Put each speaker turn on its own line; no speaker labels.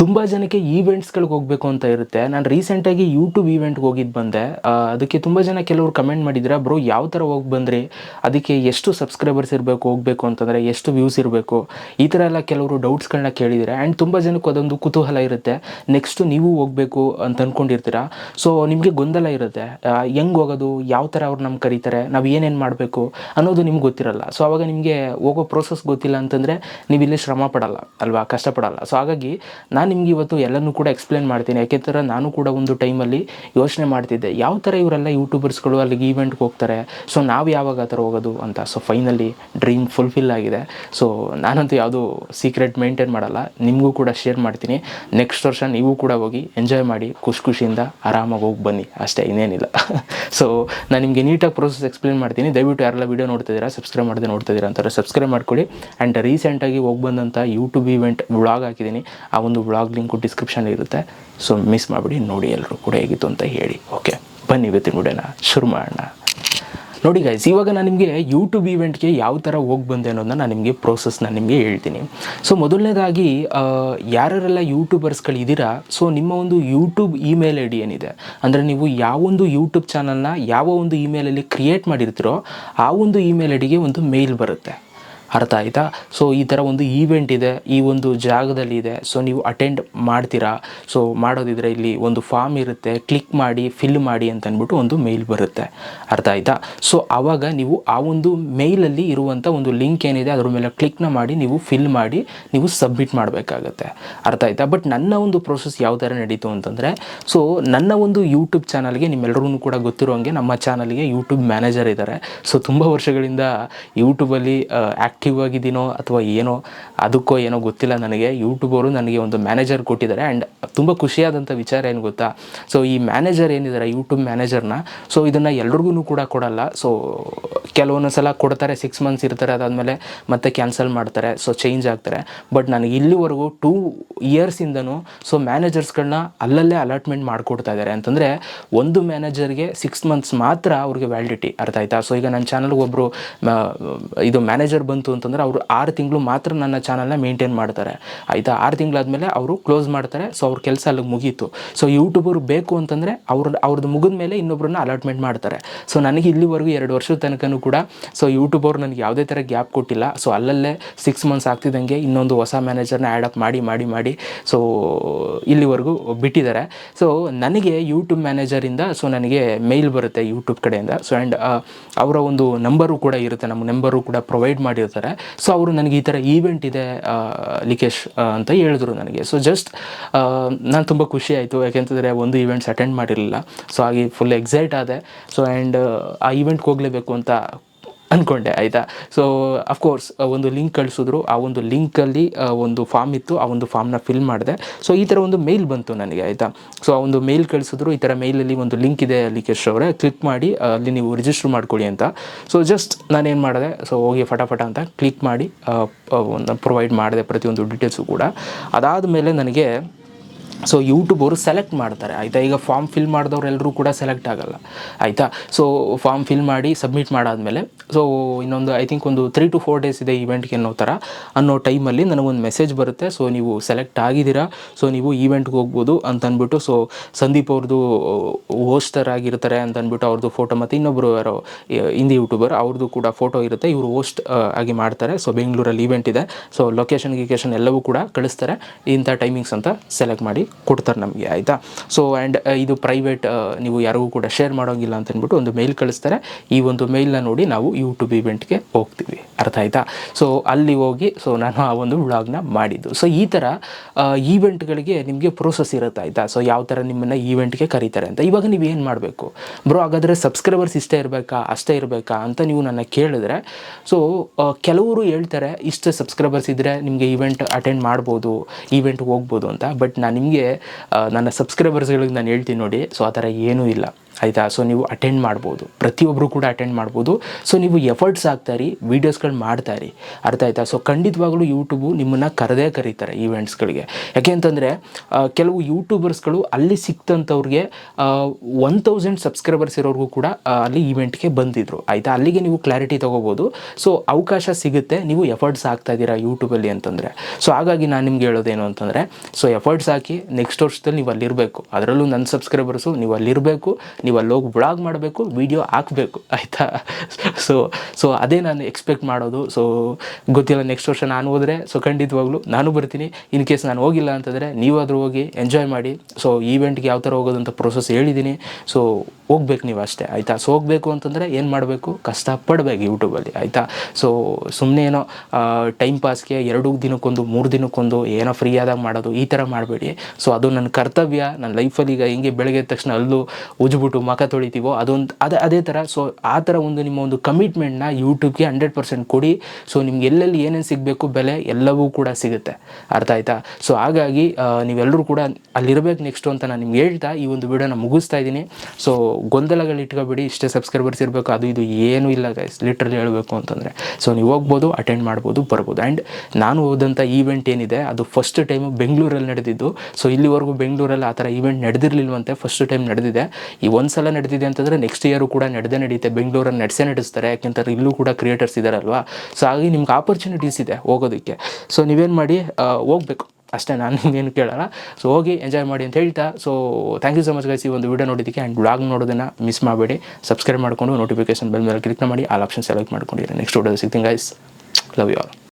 ತುಂಬ ಜನಕ್ಕೆ ಈವೆಂಟ್ಸ್ಗಳಿಗೆ ಹೋಗಬೇಕು ಅಂತ ಇರುತ್ತೆ. ನಾನು ರೀಸೆಂಟಾಗಿ ಯೂಟ್ಯೂಬ್ ಈವೆಂಟ್ಗೆ ಹೋಗಿದ್ದು ಬಂದೆ. ಅದಕ್ಕೆ ತುಂಬ ಜನ ಕೆಲವರು ಕಮೆಂಟ್ ಮಾಡಿದ್ರೆ, ಬ್ರೋ, ಯಾವ ಥರ ಹೋಗಿ ಬಂದ್ರಿ? ಅದಕ್ಕೆ ಎಷ್ಟು ಸಬ್ಸ್ಕ್ರೈಬರ್ಸ್ ಇರಬೇಕು, ಹೋಗಬೇಕು ಅಂತಂದರೆ ಎಷ್ಟು ವ್ಯೂಸ್ ಇರಬೇಕು? ಈ ಥರ ಎಲ್ಲ ಕೆಲವರು ಡೌಟ್ಸ್ಗಳನ್ನ ಕೇಳಿದರೆ ಆ್ಯಂಡ್ ತುಂಬ ಜನಕ್ಕೆ ಅದೊಂದು ಕುತೂಹಲ ಇರುತ್ತೆ. ನೆಕ್ಸ್ಟು ನೀವು ಹೋಗಬೇಕು ಅಂತ ಅಂದ್ಕೊಂಡಿರ್ತೀರ ಸೊ ನಿಮಗೆ ಗೊಂದಲ ಇರುತ್ತೆ. ಹೆಂಗೆ ಹೋಗೋದು? ಯಾವ ಥರ ಅವ್ರು ನಮ್ಗೆ ಕರೀತಾರೆ? ನಾವು ಏನೇನು ಮಾಡಬೇಕು? ಅನ್ನೋದು ನಿಮ್ಗೆ ಗೊತ್ತಿರಲ್ಲ. ಸೊ ಆವಾಗ ನಿಮಗೆ ಹೋಗೋ ಪ್ರೋಸೆಸ್ ಗೊತ್ತಿಲ್ಲ ಅಂತಂದರೆ ನೀವು ಇಲ್ಲಿ ಶ್ರಮ ಪಡಲ್ಲ, ಅಲ್ವಾ? ಕಷ್ಟಪಡಲ್ಲ. ಸೊ ಹಾಗಾಗಿ ನಾನು ನಿಮ್ಗೆ ಇವತ್ತು ಎಲ್ಲನೂ ಕೂಡ ಎಕ್ಸ್ಪ್ಲೇನ್ ಮಾಡ್ತೀನಿ. ಯಾಕೆಂದ್ರೆ ನಾನು ಕೂಡ ಒಂದು ಟೈಮಲ್ಲಿ ಯೋಚನೆ ಮಾಡ್ತಿದ್ದೆ. ಯಾವ ಥರ ಇವರೆಲ್ಲ ಯೂಟ್ಯೂಬರ್ಸ್ಗಳು ಅಲ್ಲಿಗೆ ಈವೆಂಟ್ಗೆ ಹೋಗ್ತಾರೆ? ಸೊ ನಾವು ಯಾವಾಗ ಆ ಥರ ಹೋಗೋದು ಅಂತ. ಸೊ ಫೈನಲಿ ಡ್ರೀಮ್ ಫುಲ್ಫಿಲ್ ಆಗಿದೆ. ಸೊ ನಾನಂತೂ ಯಾವುದು ಸೀಕ್ರೆಟ್ ಮೇಂಟೈನ್ ಮಾಡಲ್ಲ. ನಿಮಗೂ ಕೂಡ ಶೇರ್ ಮಾಡ್ತೀನಿ. ನೆಕ್ಸ್ಟ್ ವರ್ಷ ನೀವು ಕೂಡ ಹೋಗಿ ಎಂಜಾಯ್ ಮಾಡಿ, ಖುಷಿ ಖುಷಿಯಿಂದ ಆರಾಮಾಗಿ ಹೋಗಿ ಬನ್ನಿ. ಅಷ್ಟೇ, ಇನ್ನೇನಿಲ್ಲ. ಸೊ ನಾನು ನಿಮಗೆ ನೀಟಾಗಿ ಪ್ರೋಸೆಸ್ ಎಕ್ಸ್ಪ್ಲೇನ್ ಮಾಡ್ತೀನಿ. ದಯವಿಟ್ಟು ಯಾರೆಲ್ಲ ವೀಡಿಯೋ ನೋಡ್ತಿದ್ದೀರಾ ಸಬ್ಸ್ಕ್ರೈಬ್ ಮಾಡದೆ ನೋಡ್ತಿದ್ದೀರಾ ಅಂತಾರೆ ಸಬ್ಸ್ಕ್ರೈಬ್ ಮಾಡ್ಕೊಳ್ಳಿ ಆ್ಯಂಡ್ ರೀಸೆಂಟಾಗಿ ಹೋಗಿ ಬಂದಂಥ ಯೂಟ್ಯೂಬ್ ಈವೆಂಟ್ ವ್ಲಾಗ್ ಹಾಕಿದ್ದೀನಿ. ಆ ಒಂದು ವ್ಲಾಗ್ ಲಿಂಕು ಡಿಸ್ಕ್ರಿಪ್ಷನ್ ಇರುತ್ತೆ. ಸೊ ಮಿಸ್ ಮಾಡಿಬಿಡಿ, ನೋಡಿ ಎಲ್ಲರೂ ಕೂಡ ಹೇಗಿತ್ತು ಅಂತ ಹೇಳಿ. ಓಕೆ ಬನ್ನಿ ಇವತ್ತಿನ ವಿಡಿಯೋನ ಶುರು ಮಾಡೋಣ. ನೋಡಿ ಗೈಸ್ ಇವಾಗ ನಾನು ನಿಮಗೆ ಯೂಟ್ಯೂಬ್ ಈವೆಂಟ್ಗೆ ಯಾವ ಥರ ಹೋಗಿ ಬಂದೆ ಅನ್ನೋದನ್ನ ನಾನು ನಿಮಗೆ ಪ್ರೋಸೆಸ್ನ ನಿಮಗೆ ಹೇಳ್ತೀನಿ. ಸೊ ಮೊದಲನೇದಾಗಿ ಯಾರೆಲ್ಲ ಯೂಟ್ಯೂಬರ್ಸ್ಗಳು ಇದ್ದೀರಾ ಸೊ ನಿಮ್ಮ ಒಂದು ಯೂಟ್ಯೂಬ್ ಇಮೇಲ್ ಐ ಡಿ ಏನಿದೆ? ಅಂದರೆ ನೀವು ಯಾವೊಂದು ಯೂಟ್ಯೂಬ್ ಚಾನಲ್ನ ಯಾವ ಒಂದು ಇಮೇಲಲ್ಲಿ ಕ್ರಿಯೇಟ್ ಮಾಡಿರ್ತೀರೋ, ಆ ಒಂದು ಇಮೇಲ್ ಐ ಡಿಗೆ ಒಂದು ಮೇಲ್ ಬರುತ್ತೆ. ಅರ್ಥ ಆಯಿತಾ? ಸೊ ಈ ಥರ ಒಂದು ಈವೆಂಟ್ ಇದೆ, ಈ ಒಂದು ಜಾಗದಲ್ಲಿ ಇದೆ. ಸೊ ನೀವು ಅಟೆಂಡ್ ಮಾಡ್ತೀರಾ? ಸೊ ಮಾಡೋದಿದ್ರೆ ಇಲ್ಲಿ ಒಂದು ಫಾರ್ಮ್ ಇರುತ್ತೆ ಕ್ಲಿಕ್ ಮಾಡಿ ಫಿಲ್ ಮಾಡಿ ಅಂತ ಅಂದ್ಬಿಟ್ಟು ಒಂದು ಮೇಲ್ ಬರುತ್ತೆ. ಅರ್ಥ ಆಯಿತಾ? ಸೊ ಆವಾಗ ನೀವು ಆ ಒಂದು ಮೇಲಲ್ಲಿ ಇರುವಂಥ ಒಂದು ಲಿಂಕ್ ಏನಿದೆ, ಅದ್ರ ಮೇಲೆ ಕ್ಲಿಕ್ನ ಮಾಡಿ, ನೀವು ಫಿಲ್ ಮಾಡಿ, ನೀವು ಸಬ್ಮಿಟ್ ಮಾಡಬೇಕಾಗತ್ತೆ. ಅರ್ಥ ಆಯಿತಾ? ಬಟ್ ನನ್ನ ಒಂದು ಪ್ರೋಸೆಸ್ ಯಾವ ಥರ ನಡೀತು ಅಂತಂದರೆ ಸೊ ನನ್ನ ಒಂದು ಯೂಟ್ಯೂಬ್ ಚಾನಲ್ಗೆ ನಿಮ್ಮೆಲ್ಲರಿಗೂ ಕೂಡ ಗೊತ್ತಿರೋಂಗೆ ನಮ್ಮ ಚಾನಲ್ಗೆ ಯೂಟ್ಯೂಬ್ ಮ್ಯಾನೇಜರ್ ಇದ್ದಾರೆ ಸೊ ತುಂಬ ವರ್ಷಗಳಿಂದ ಯೂಟ್ಯೂಬಲ್ಲಿ ಆ್ಯಕ್ಟಿವ್ ಆಗಿದ್ದೀನೋ ಅಥವಾ ಏನೋ ಅದಕ್ಕೋ ಏನೋ ಗೊತ್ತಿಲ್ಲ ನನಗೆ ಯೂಟ್ಯೂಬ್ ಅವರು ನನಗೆ ಒಂದು ಮ್ಯಾನೇಜರ್ ಕೊಟ್ಟಿದ್ದಾರೆ ಆ್ಯಂಡ್ ತುಂಬ ಖುಷಿಯಾದಂಥ ವಿಚಾರ ಏನು ಗೊತ್ತಾ? ಸೊ ಈ ಮ್ಯಾನೇಜರ್ ಏನಿದ್ದಾರೆ ಯೂಟ್ಯೂಬ್ ಮ್ಯಾನೇಜರ್ನ ಸೊ ಇದನ್ನು ಎಲ್ರಿಗೂ ಕೂಡ ಕೊಡಲ್ಲ. ಸೊ ಕೆಲವೊಂದು ಸಲ ಕೊಡ್ತಾರೆ ಸಿಕ್ಸ್ ಮಂತ್ಸ್ ಇರ್ತಾರೆ, ಅದಾದಮೇಲೆ ಮತ್ತೆ ಕ್ಯಾನ್ಸಲ್ ಮಾಡ್ತಾರೆ ಸೊ ಚೇಂಜ್ ಆಗ್ತಾರೆ. ಬಟ್ ನನಗೆ ಇಲ್ಲಿವರೆಗೂ ಟೂ ಇಯರ್ಸಿಂದನೂ ಸೊ ಮ್ಯಾನೇಜರ್ಸ್ಗಳನ್ನ ಅಲ್ಲಲ್ಲೇ ಅಲಾಟ್ಮೆಂಟ್ ಮಾಡಿಕೊಡ್ತಾ ಇದ್ದಾರೆ. ಅಂತಂದರೆ, ಒಂದು ಮ್ಯಾನೇಜರ್ಗೆ ಸಿಕ್ಸ್ ಮಂತ್ಸ್ ಮಾತ್ರ ಅವ್ರಿಗೆ ವ್ಯಾಲಿಡಿಟಿ ಅರ್ಥ ಆಯ್ತಾ? ಸೊ ಈಗ ನನ್ನ ಚಾನಲ್ಗೆ ಒಬ್ಬರು ಇದು ಮ್ಯಾನೇಜರ್ ಬಂತು ಅಂತಂದರೆ ಅವರು ಆರು ತಿಂಗಳು ಮಾತ್ರ ನನ್ನ ಚಾನಲ್ನ ಮೇಂಟೈನ್ ಮಾಡ್ತಾರೆ. ಆಯಿತಾ? ಆರು ತಿಂಗಳಾದಮೇಲೆ ಅವರು ಕ್ಲೋಸ್ ಮಾಡ್ತಾರೆ. ಸೊ ಅವ್ರ ಕೆಲಸ ಅಲ್ಲಿಗೆ ಮುಗೀತು. ಸೊ ಯೂಟ್ಯೂಬರು ಬೇಕು ಅಂತಂದರೆ ಅವ್ರ ಅವ್ರದ್ದು ಮುಗಿದ ಮೇಲೆ ಇನ್ನೊಬ್ಬರನ್ನ ಅಲಾಟ್ಮೆಂಟ್ ಮಾಡ್ತಾರೆ. ಸೊ ನನಗೆ ಇಲ್ಲಿವರೆಗೂ ಎರಡು ವರ್ಷದ ತನಕನೂ ಕೂಡ ಸೊ ಯೂಟ್ಯೂಬ್ ನನಗೆ ಯಾವುದೇ ಥರ ಗ್ಯಾಪ್ ಕೊಟ್ಟಿಲ್ಲ. ಸೊ ಅಲ್ಲಲ್ಲೇ ಸಿಕ್ಸ್ ಮಂತ್ಸ್ ಆಗ್ತಿದ್ದಂಗೆ ಇನ್ನೊಂದು ಹೊಸ ಮ್ಯಾನೇಜರ್ನ ಆ್ಯಡ್ ಅಪ್ ಮಾಡಿ ಮಾಡಿ ಮಾಡಿ ಸೊ ಇಲ್ಲಿವರೆಗೂ ಬಿಟ್ಟಿದ್ದಾರೆ. ಸೊ ನನಗೆ ಯೂಟ್ಯೂಬ್ ಮ್ಯಾನೇಜರಿಂದ ಸೊ ನನಗೆ ಮೇಲ್ ಬರುತ್ತೆ ಯೂಟ್ಯೂಬ್ ಕಡೆಯಿಂದ. ಸೊ ಆ್ಯಂಡ್ ಅವರ ಒಂದು ನಂಬರು ಕೂಡ ಇರುತ್ತೆ. ನಮ್ಮ ನಂಬರು ಕೂಡ ಪ್ರೊವೈಡ್ ಮಾಡಿರ್ತಾರೆ. ಸೊ ಅವರು ನನಗೆ ಈ ಥರ ಈವೆಂಟ್ ಇದೆ ಲಿಕೇಶ್ ಅಂತ ಹೇಳಿದ್ರು ನನಗೆ. ಸೊ ಜಸ್ಟ್ ನಾನು ತುಂಬ ಖುಷಿ ಆಯಿತು. ಯಾಕೆಂತಂದರೆ ಒಂದು ಈವೆಂಟ್ಸ್ ಅಟೆಂಡ್ ಮಾಡಿರಲಿಲ್ಲ. ಸೊ ಹಾಗೆ ಫುಲ್ ಎಕ್ಸೈಟ್ ಆದೆ. ಸೊ ಆ್ಯಂಡ್ ಆ ಈವೆಂಟ್ಗೆ ಹೋಗಲೇಬೇಕು ಅಂತ ಅಂದ್ಕೊಂಡೆ ಆಯಿತಾ? ಸೊ ಅಫ್ಕೋರ್ಸ್ ಒಂದು ಲಿಂಕ್ ಕಳಿಸಿದ್ರು. ಆ ಒಂದು ಲಿಂಕಲ್ಲಿ ಒಂದು ಫಾರ್ಮ್ ಇತ್ತು. ಆ ಒಂದು ಫಾರ್ಮ್ನ ಫಿಲ್ ಮಾಡಿದೆ. ಸೊ ಈ ಥರ ಒಂದು ಮೇಲ್ ಬಂತು ನನಗೆ, ಆಯಿತಾ? ಸೊ ಆ ಒಂದು ಮೇಲ್ ಕಳಿಸಿದ್ರು. ಈ ಥರ ಮೇಲಲ್ಲಿ ಒಂದು ಲಿಂಕ್ ಇದೆ ಲಿಕೇಶ್ ಅವರೇ. ಕ್ಲಿಕ್ ಮಾಡಿ ಅಲ್ಲಿ ನೀವು ರಿಜಿಸ್ಟರ್ ಮಾಡ್ಕೊಳ್ಳಿ ಅಂತ. ಸೊ ಜಸ್ಟ್ ನಾನೇನು ಮಾಡಿದೆ? ಸೊ ಹೋಗಿ ಫಟಾಫಟ ಅಂತ ಕ್ಲಿಕ್ ಮಾಡಿ ಒಂದು ಪ್ರೊವೈಡ್ ಮಾಡಿದೆ ಪ್ರತಿಯೊಂದು ಡೀಟೇಲ್ಸು ಕೂಡ. ಅದಾದ ಮೇಲೆ ನನಗೆ ಸೊ ಯೂಟ್ಯೂಬ್ ಅವರು ಸೆಲೆಕ್ಟ್ ಮಾಡ್ತಾರೆ, ಆಯಿತಾ? ಈಗ ಫಾರ್ಮ್ ಫಿಲ್ ಮಾಡಿದವ್ರೆಲ್ಲರೂ ಕೂಡ ಸೆಲೆಕ್ಟ್ ಆಗಲ್ಲ, ಆಯಿತಾ? ಸೊ ಫಾರ್ಮ್ ಫಿಲ್ ಮಾಡಿ ಸಬ್ಮಿಟ್ ಮಾಡಾದಮೇಲೆ ಸೊ ಇನ್ನೊಂದು ಐ ಥಿಂಕ್ ಒಂದು ತ್ರೀ ಟು ಫೋರ್ ಡೇಸ್ ಇದೆ ಈವೆಂಟ್ಗೆ ಅನ್ನೋ ಥರ ಅನ್ನೋ ಟೈಮಲ್ಲಿ ನನಗೊಂದು ಮೆಸೇಜ್ ಬರುತ್ತೆ. ಸೊ ನೀವು ಸೆಲೆಕ್ಟ್ ಆಗಿದ್ದೀರಾ. ಸೊ ನೀವು ಈವೆಂಟ್ಗೆ ಹೋಗ್ಬೋದು ಅಂತ ಅಂದ್ಬಿಟ್ಟು ಸೊ ಸಂದೀಪ್ ಅವ್ರದ್ದು ಹೋಸ್ಟರ್ ಆಗಿರ್ತಾರೆ ಅಂತ ಅಂದ್ಬಿಟ್ಟು ಅವ್ರದ್ದು ಫೋಟೋ ಮತ್ತು ಇನ್ನೊಬ್ಬರು ಯಾರೋ ಹಿಂದಿ ಯೂಟ್ಯೂಬರ್ ಅವ್ರದ್ದು ಕೂಡ ಫೋಟೋ ಇರುತ್ತೆ. ಇವರು ಹೋಸ್ಟ್ ಆಗಿ ಮಾಡ್ತಾರೆ. ಸೊ ಬೆಂಗಳೂರಲ್ಲಿ ಈವೆಂಟ್ ಇದೆ. ಸೊ ಲೊಕೇಶನ್ ಗಿಕೇಶನ್ ಎಲ್ಲವೂ ಕೂಡ ಕಳಿಸ್ತಾರೆ. ಇಂಥ ಟೈಮಿಂಗ್ಸ್ ಅಂತ ಸೆಲೆಕ್ಟ್ ಮಾಡಿ ಕೊಡ್ತಾರೆ ನಮಗೆ, ಆಯಿತಾ? ಸೊ ಆ್ಯಂಡ್ ಇದು ಪ್ರೈವೇಟ್ ನೀವು ಯಾರಿಗೂ ಕೂಡ ಶೇರ್ ಮಾಡೋಂಗಿಲ್ಲ ಅಂತ ಅಂದ್ಬಿಟ್ಟು ಒಂದು ಮೇಲ್ ಕಳಿಸ್ತಾರೆ. ಈ ಒಂದು ಮೇಲ್ನ ನೋಡಿ ನಾವು ಯೂಟ್ಯೂಬ್ ಇವೆಂಟ್ಗೆ ಹೋಗ್ತೀವಿ. ಅರ್ಥ ಆಯ್ತಾ? ಸೊ ಅಲ್ಲಿ ಹೋಗಿ ಸೊ ನಾನು ಆ ಒಂದು ವ್ಲಾಗ್ನ ಮಾಡಿದ್ದು. ಸೊ ಈ ಥರ ಈವೆಂಟ್ಗಳಿಗೆ ನಿಮಗೆ ಪ್ರೋಸೆಸ್ ಇರುತ್ತೆ ಆಯಿತಾ? ಸೊ ಯಾವ ಥರ ನಿಮ್ಮನ್ನು ಈವೆಂಟ್ಗೆ ಕರೀತಾರೆ ಅಂತ. ಇವಾಗ ನೀವು ಏನು ಮಾಡಬೇಕು? ಬ್ರೋ, ಹಾಗಾದರೆ ಸಬ್ಸ್ಕ್ರೈಬರ್ಸ್ ಇಷ್ಟೇ ಇರಬೇಕಾ? ಅಷ್ಟೇ ಇರಬೇಕಾ? ಅಂತ ನೀವು ನನ್ನ ಕೇಳಿದ್ರೆ ಸೊ ಕೆಲವರು ಹೇಳ್ತಾರೆ, ಇಷ್ಟು ಸಬ್ಸ್ಕ್ರೈಬರ್ಸ್ ಇದ್ದರೆ ನಿಮಗೆ ಈವೆಂಟ್ ಅಟೆಂಡ್ ಮಾಡ್ಬೋದು ಈವೆಂಟ್ಗೆ ಹೋಗ್ಬೋದು ಅಂತ. ಬಟ್ ನಾನು ನಿಮಗೆ ನನ್ನ ಸಬ್ಸ್ಕ್ರೈಬರ್ಸ್ಗಳಿಗೆ ನಾನು ಹೇಳ್ತೀನಿ ನೋಡಿ. ಸೊ ಆ ಥರ ಏನೂ ಇಲ್ಲ. ಆಯಿತಾ? ಸೊ ನೀವು ಅಟೆಂಡ್ ಮಾಡ್ಬೋದು. ಪ್ರತಿಯೊಬ್ಬರು ಕೂಡ ಅಟೆಂಡ್ ಮಾಡ್ಬೋದು. ಸೊ ನೀವು ಎಫರ್ಟ್ಸ್ ಹಾಕ್ತಾರಿ ವೀಡಿಯೋಸ್ಗಳು ಮಾಡ್ತಾರಿ. ಅರ್ಥ ಆಯಿತಾ? ಸೊ ಖಂಡಿತವಾಗ್ಲೂ ಯೂಟ್ಯೂಬು ನಿಮ್ಮನ್ನು ಕರೆದೇ ಕರೀತಾರೆ ಈವೆಂಟ್ಸ್ಗಳಿಗೆ ಯಾಕೆ ಅಂತಂದರೆ ಕೆಲವು ಯೂಟ್ಯೂಬರ್ಸ್ಗಳು ಅಲ್ಲಿ ಸಿಕ್ತಂಥವ್ರಿಗೆ ಒನ್ ತೌಸಂಡ್ ಸಬ್ಸ್ಕ್ರೈಬರ್ಸ್ ಇರೋರಿಗೂ ಕೂಡ ಅಲ್ಲಿ ಈವೆಂಟ್ಗೆ ಬಂದಿದ್ರು. ಆಯಿತಾ? ಅಲ್ಲಿಗೆ ನೀವು ಕ್ಲಾರಿಟಿ ತೊಗೋಬೋದು. ಸೊ ಅವಕಾಶ ಸಿಗುತ್ತೆ. ನೀವು ಎಫರ್ಟ್ಸ್ ಹಾಕ್ತಾ ಇದ್ದೀರಾ ಯೂಟ್ಯೂಬಲ್ಲಿ ಅಂತಂದರೆ. ಸೊ ಹಾಗಾಗಿ ನಾನು ನಿಮ್ಗೆ ಹೇಳೋದೇನು ಅಂತಂದರೆ ಸೊ ಎಫರ್ಟ್ಸ್ ಹಾಕಿ ನೆಕ್ಸ್ಟ್ ವರ್ಷದಲ್ಲಿ ನೀವು ಅಲ್ಲಿರಬೇಕು. ಅದರಲ್ಲೂ ನನ್ನ ಸಬ್ಸ್ಕ್ರೈಬರ್ಸು ನೀವು ಅಲ್ಲಿರಬೇಕು. ನೀವು ಅಲ್ಲಿ ಹೋಗಿ ಬ್ಲಾಗ್ ಮಾಡಬೇಕು ವೀಡಿಯೋ ಹಾಕಬೇಕು, ಆಯಿತಾ? ಸೊ ಸೊ ಅದೇ ನಾನು ಎಕ್ಸ್ಪೆಕ್ಟ್ ಮಾಡೋದು. ಸೊ ಗೊತ್ತಿಲ್ಲ ನೆಕ್ಸ್ಟ್ ವರ್ಷ ನಾನು ಹೋದರೆ ಸೊ ಖಂಡಿತವಾಗ್ಲೂ ನಾನು ಬರ್ತೀನಿ. ಇನ್ ಕೇಸ್ ನಾನು ಹೋಗಿಲ್ಲ ಅಂತಂದರೆ ನೀವಾದರೂ ಹೋಗಿ ಎಂಜಾಯ್ ಮಾಡಿ. ಸೊ ಈವೆಂಟ್ಗೆ ಯಾವ ಥರ ಅಂತ ಪ್ರೊಸೆಸ್ ಹೇಳಿದ್ದೀನಿ ಸೊ ಹೋಗ್ಬೇಕು ನೀವು ಅಷ್ಟೇ, ಆಯಿತಾ? ಸೊ ಹೋಗಬೇಕು ಅಂತಂದರೆ ಏನು ಮಾಡಬೇಕು? ಕಷ್ಟಪಡಬೇಕು ಯೂಟ್ಯೂಬಲ್ಲಿ ಆಯಿತಾ? ಸೊ ಸುಮ್ಮನೆ ಏನೋ ಟೈಮ್ ಪಾಸ್ಗೆ ಎರಡು ದಿನಕ್ಕೊಂದು, ಮೂರು ದಿನಕ್ಕೊಂದು ಏನೋ ಫ್ರೀ ಆದಾಗ ಮಾಡೋದು, ಈ ಥರ ಮಾಡಬೇಡಿ. ಸೊ ಅದು ನನ್ನ ಕರ್ತವ್ಯ. ನನ್ನ ಲೈಫಲ್ಲಿ ಈಗ ಹಿಂಗೆ ಬೆಳಗ್ಗೆ ತಕ್ಷಣ ಅಲ್ಲೂ ಉಜ್ಬಿಟ್ಟು ಮಖ ತೊಳಿತೀವೋ ಅದೊಂದು ಅದೇ ಅದೇ ಥರ ಸೊ ಆ ಥರ ಒಂದು ನಿಮ್ಮ ಒಂದು ಕಮಿಟ್ಮೆಂಟ್ನ ಯೂಟ್ಯೂಬ್ಗೆ ಹಂಡ್ರೆಡ್ ಪರ್ಸೆಂಟ್ ಕೊಡಿ. ಸೊ ನಿಮ್ಗೆ ಎಲ್ಲೆಲ್ಲಿ ಏನೇನು ಸಿಗಬೇಕು, ಬೆಲೆ ಎಲ್ಲವೂ ಕೂಡ ಸಿಗುತ್ತೆ. ಅರ್ಥ ಆಯ್ತಾ? ಸೊ ಹಾಗಾಗಿ ನೀವೆಲ್ಲರೂ ಕೂಡ ಅಲ್ಲಿರಬೇಕು ನೆಕ್ಸ್ಟು ಅಂತ ನಾನು ನಿಮ್ಗೆ ಹೇಳ್ತಾ ಈ ಒಂದು ವಿಡಿಯೋನ ಮುಗಿಸ್ತಾ ಇದ್ದೀನಿ. ಸೊ ಗೊಂದಲಗಳು ಇಟ್ಕೋಬೇಡಿ, ಇಷ್ಟೇ ಸಬ್ಸ್ಕ್ರೈಬರ್ಸ್ ಇರಬೇಕು, ಅದು ಇದು ಏನೂ ಇಲ್ಲ ಗೈಸ್ ಲಿಟ್ರಲಿ ಹೇಳಬೇಕು ಅಂತಂದರೆ. ಸೊ ನೀವು ಹೋಗ್ಬೋದು ಅಟೆಂಡ್ ಮಾಡ್ಬೋದು, ಬರ್ಬೋದು. ಆ್ಯಂಡ್ ನಾನು ಹೋದಂಥ ಈವೆಂಟ್ ಏನಿದೆ, ಅದು ಫಸ್ಟ್ ಟೈಮು ಬೆಂಗಳೂರಲ್ಲಿ ನಡೆದಿದ್ದು. ಸೊ ಇಲ್ಲಿವರೆಗೂ ಬೆಂಗಳೂರಲ್ಲಿ ಆ ಥರ ಈವೆಂಟ್ ನಡೆದಿರಲಿಲ್ವಂತೆ ಫಸ್ಟ್ ಟೈಮ್ ನಡೆದಿದೆ. ಈ ಸಲ ನಡೆದಿದೆ ಅಂತಂದರೆ ನೆಕ್ಸ್ಟ್ ಇಯರು ಕೂಡ ನಡೆದೇ ನಡೆಯುತ್ತೆ. ಬೆಂಗಳೂರಲ್ಲಿ ನಡೆಸೇ ನಡೆಸ್ತಾರೆ. ಯಾಕೆಂತಾರೆ ಇಲ್ಲೂ ಕೂಡ ಕ್ರಿಯೇಟರ್ಸ್ ಇದ್ದಾರಲ್ವಾ ಸೊ ಹಾಗಾಗಿ ನಿಮ್ಗೆ ಆಪರ್ಚುನಿಟೀಸ್ ಇದೆ ಹೋಗೋದಕ್ಕೆ. ಸೊ ನೀವೇನು ಮಾಡಿ ಹೋಗ್ಬೇಕು. ಅಷ್ಟೇ ನಾನು ನಿಮ್ಗೇನು ಕೇಳಲ್ಲ. ಸೊ ಹೋಗಿ ಎಂಜಾಯ್ ಮಾಡಿ ಅಂತ ಹೇಳ್ತಾ. So thank you so much guys ಈ ಒಂದು ವಿಡಿಯೋ ನೋಡಿದ್ದಕ್ಕೆ ಆ್ಯಂಡ್ ಬ್ಲಾಗ್ ನೋಡೋದನ್ನು ಮಿಸ್ ಮಾಡಬೇಡಿ. ಸಬ್ಸ್ಕ್ರೈಬ್ ಮಾಡಿಕೊಂಡು ನೋಟಿಫಿಕೇಶನ್ ಬೆಲ್ ಮೇಲೆ ಕ್ಲಿಕ್ ಮಾಡಿ ಆಲ್ ಆಪ್ಷನ್ ಸೆಲೆಕ್ಟ್ ಮಾಡ್ಕೊಂಡಿರಿ. ನೆಕ್ಸ್ಟ್ ವಿಡಿಯೋ ಸಿಗ್ತೀನಿ ಗೈಸ್ ಲವ್ ಯು ಆಲ್